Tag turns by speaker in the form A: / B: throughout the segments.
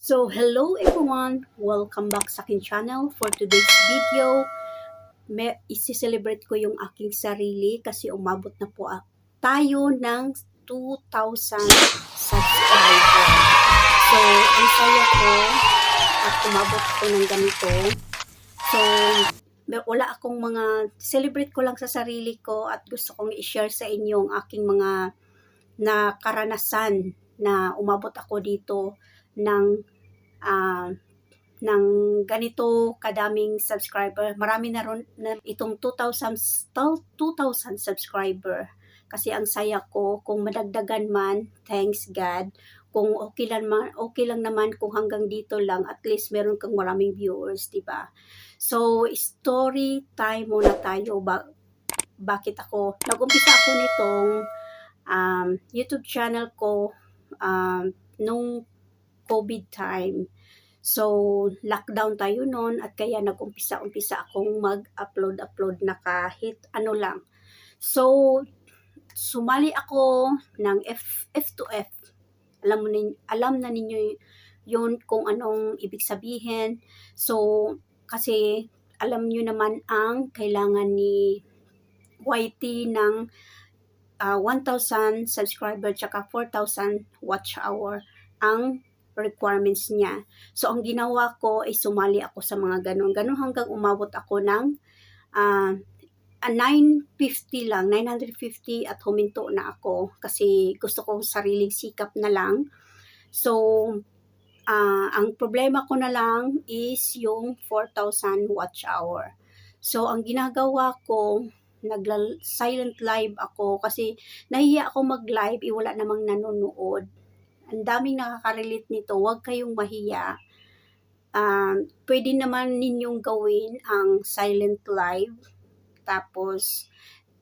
A: So, hello everyone! Welcome back sa aking channel. For today's video, may isi-celebrate ko yung aking sarili kasi umabot na po tayo ng 2,000 subscriber. So, ang saya ko at umabot ko ng ganito. So, wala akong mga, celebrate ko lang sa sarili ko at gusto kong i-share sa inyo ang aking mga na karanasan na umabot ako dito ng ah, ng ganito kadaming subscriber. Marami na ron na itong 2,000 s- to- 2,000 subscriber. Kasi ang saya ko kung madagdagan man, thanks God. Kung okay lang man, okay lang naman kung hanggang dito lang, at least meron kang maraming viewers, 'di ba? So, story time muna tayo ba bakit ako nag-umpisa ako nitong um, YouTube channel ko um, nung COVID time. So, lockdown tayo noon at kaya nag-umpisa-umpisa akong mag-upload-upload na kahit ano lang. So, sumali ako ng F, F to F. Alam mo nin, alam na ninyo yun kung anong ibig sabihin. So, kasi alam nyo naman ang kailangan ni YT ng ah, 1,000 subscriber tsaka 4,000 watch hour ang requirements niya. So, ang ginawa ko ay sumali ako sa mga ganun. Ganun hanggang umabot ako ng ah, ah, 950 lang, 950 at huminto na ako kasi gusto ko sariling sikap na lang. So, ah, ang problema ko na lang is yung 4,000 watch hour. So, ang ginagawa ko, nagla silent live ako kasi nahiya ako mag-live, eh, wala namang nanonood. Ang daming nakaka-relate nito, huwag kayong mahiya. Um, pwede naman ninyong gawin ang silent live. Tapos,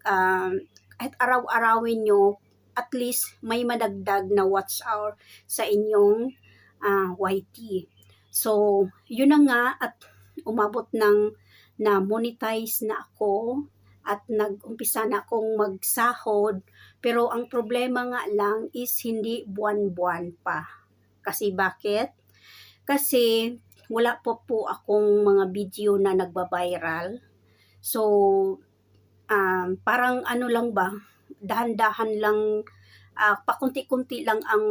A: um, kahit araw-arawin nyo, at least may madagdag na watch hour sa inyong ah, YT. So, yun na nga at umabot ng na monetize na ako at nag-umpisa na akong magsahod pero ang problema nga lang is hindi buwan-buwan pa. Kasi bakit? Kasi wala po po akong mga video na nagba-viral. So, um, parang ano lang ba, dahan-dahan lang, ah, pakunti-kunti lang ang,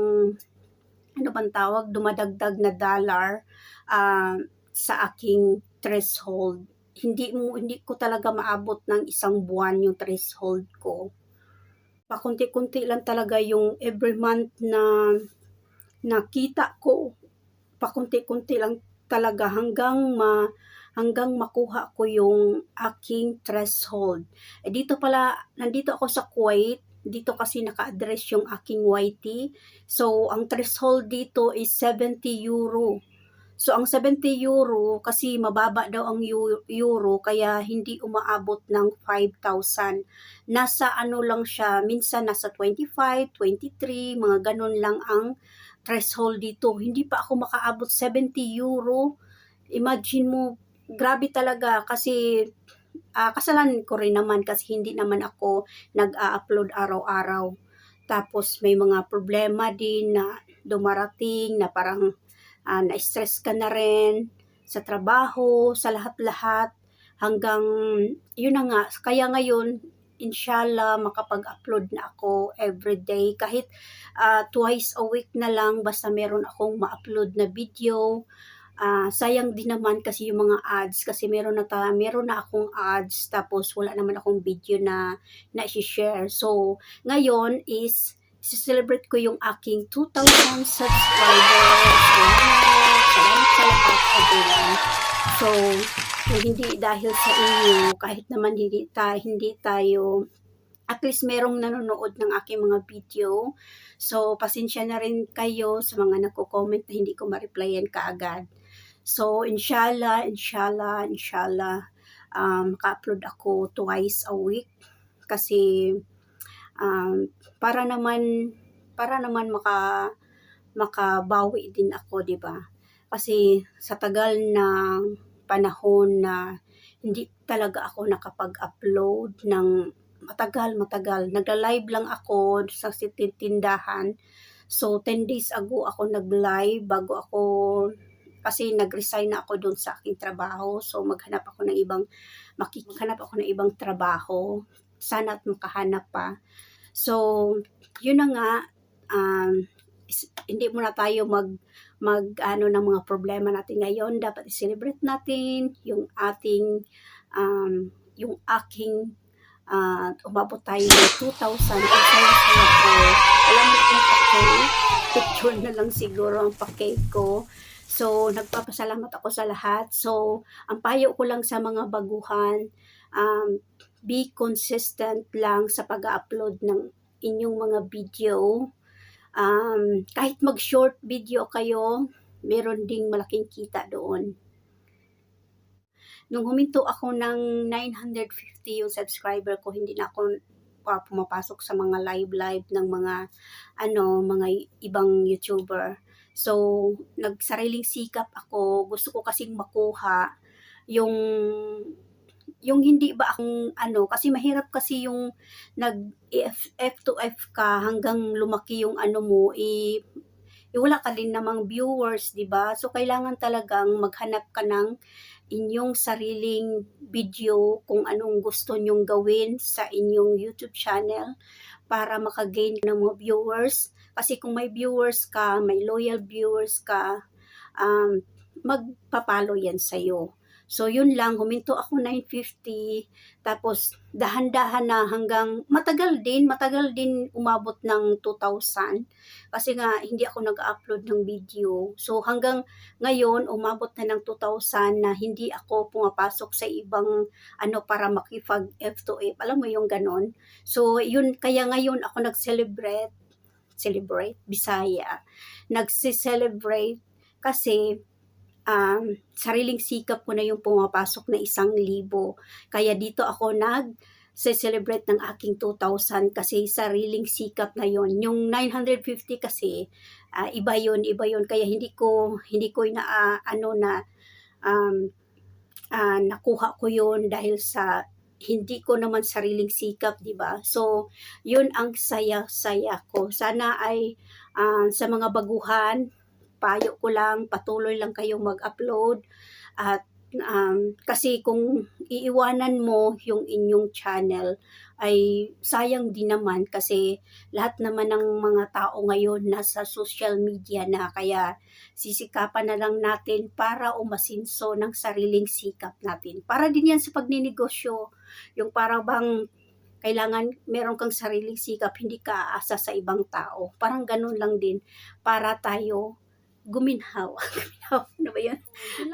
A: ano bang tawag, dumadagdag na dollar ah, sa aking threshold. Hindi mo hindi ko talaga maabot ng isang buwan yung threshold ko pakunti-kunti lang talaga yung every month na nakita ko pakunti-kunti lang talaga hanggang ma hanggang makuha ko yung aking threshold. Eh, dito pala, nandito ako sa Kuwait, dito kasi naka-address yung aking YT. So, ang threshold dito is 70 euro. So, ang 70 euro, kasi mababa daw ang eu- euro, kaya hindi umaabot ng 5,000 nasa ano lang siya, minsan nasa 25, 23, mga ganun lang ang threshold dito. Hindi pa ako makaabot 70 euro. Imagine mo, grabe talaga kasi ah, kasalanan ko rin naman kasi hindi naman ako nag-a-upload araw-araw. Tapos may mga problema din na dumarating na parang ah, na-stress ka na rin sa trabaho, sa lahat-lahat hanggang yun na nga kaya ngayon inshallah makapag-upload na ako everyday. Kahit ah, twice a week na lang basta meron akong ma-upload na video. Ah, sayang din naman kasi yung mga ads kasi meron na ta, meron na akong ads tapos wala naman akong video na na share. So, ngayon is celebrate ko yung aking 2,000 subscribers. Salamat! Sa lahat, everyone. So, hindi dahil sa inyo, kahit naman hindi, ta, hindi tayo at least merong nanonood ng aking mga video. So, pasensya na rin kayo sa mga nagko-comment na hindi ko ma-replyan kaagad. So, inshallah, inshallah, inshallah, um, maka-upload ako twice a week kasi um, para naman para naman maka makabawi din ako, 'di ba? Kasi sa tagal ng panahon na hindi talaga ako nakapag-upload ng matagal, matagal. Nagla-live lang ako sa tindahan So, 10 days ago ako nag-live bago ako, kasi nag-resign na ako doon sa aking trabaho. So, maghanap ako ng ibang, makikhanap ako ng ibang trabaho. Sana at makahanap pa. So, yun na nga, um, hindi muna tayo mag mag ano ng mga problema natin ngayon. Dapat i-celebrate natin yung ating um, yung aking uh, umabot tayo ng 2,000 ang saya-saya ko alam mo kung pakay picture na lang siguro ang pakay ko. So nagpapasalamat ako sa lahat. So ang payo ko lang sa mga baguhan. Um, be consistent lang sa pag-upload ng inyong mga video um, kahit mag-short video kayo, meron ding malaking kita doon. Nung huminto ako ng 950 yung subscriber ko, hindi na ako uh, pumapasok sa mga live-live ng mga ano, mga ibang YouTuber. So, nagsariling sikap ako. Gusto ko kasing makuha yung yung hindi ba akong ano kasi mahirap kasi yung nag F, F to F ka hanggang lumaki yung ano mo i eh, wala ka din namang viewers, 'di ba? So kailangan talagang maghanap ka ng inyong sariling video kung anong gusto nyong gawin sa inyong YouTube channel para makagain ng mga viewers. Kasi kung may viewers ka, may loyal viewers ka, um, magpapalo yan sa'yo. So, yun lang, huminto ako 950, tapos dahan-dahan na hanggang, matagal din, matagal din umabot ng 2,000, kasi nga, hindi ako nag-upload ng video. So, hanggang ngayon, umabot na ng 2,000 na hindi ako pumapasok sa ibang, ano, para makipag F2F. Alam mo yung ganon? So, yun, kaya ngayon ako nag-celebrate, celebrate, Bisaya, nagsi-celebrate kasi um, sariling sikap ko na yung pumapasok na isang libo. Kaya dito ako nag celebrate ng aking 2,000 kasi sariling sikap na yon. Yung 950 kasi uh, iba yon, iba yon. Kaya hindi ko hindi ko na uh, ano na um, uh, nakuha ko yon dahil sa hindi ko naman sariling sikap, 'di ba? So, 'yun ang saya-saya ko. Sana ay uh, sa mga baguhan payo ko lang, patuloy lang kayong mag-upload at um, kasi kung iiwanan mo yung inyong channel ay sayang din naman kasi lahat naman ng mga tao ngayon nasa social media na kaya sisikapan na lang natin para umasinso ng sariling sikap natin. Para din yan sa pagninegosyo, yung para bang kailangan meron kang sariling sikap, hindi ka aasa sa ibang tao. Parang ganun lang din para tayo guminhaw. guminhaw, ano ba yun?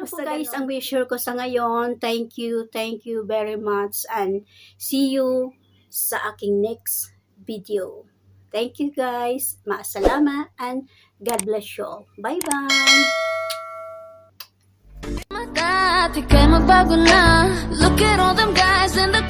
A: Basta guys, ang wisher ko sa ngayon, thank you, thank you very much, and see you sa aking next video. Thank you guys, maasalama, and God bless you all. Bye-bye!
B: Look at all them guys in the